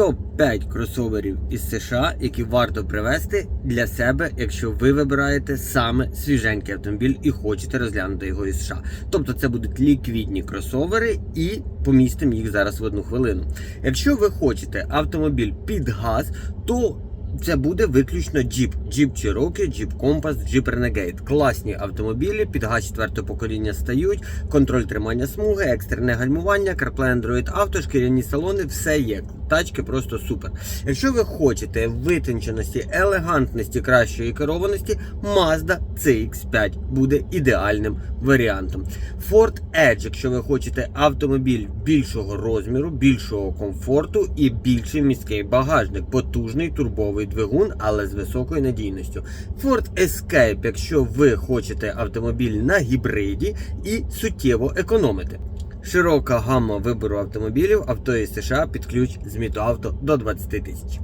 топ-5 кросоверів із США, які варто привезти для себе, якщо ви вибираєте саме свіженький автомобіль і хочете розглянути його із США. Тобто це будуть ліквідні кросовери і помістимо їх зараз в одну хвилину. Якщо ви хочете автомобіль під газ, то це буде виключно Jeep. Jeep Cherokee, Jeep Compass, Jeep Renegade. Класні автомобілі, під газ четвертого покоління стають, контроль тримання смуги, екстрене гальмування, CarPlay Android Auto, шкіряні салони, все є. Тачки просто супер. Якщо ви хочете витонченості, елегантності, кращої керованості, Mazda CX5 буде ідеальним варіантом. Ford Edge, якщо ви хочете автомобіль більшого розміру, більшого комфорту і більший міський багажник, потужний турбовий двигун, але з високою надійністю. Ford Escape, якщо ви хочете автомобіль на гібриді і суттєво економити. Широка гамма вибору автомобілів, авто із США під ключ з Мітоавто до 20 тисяч.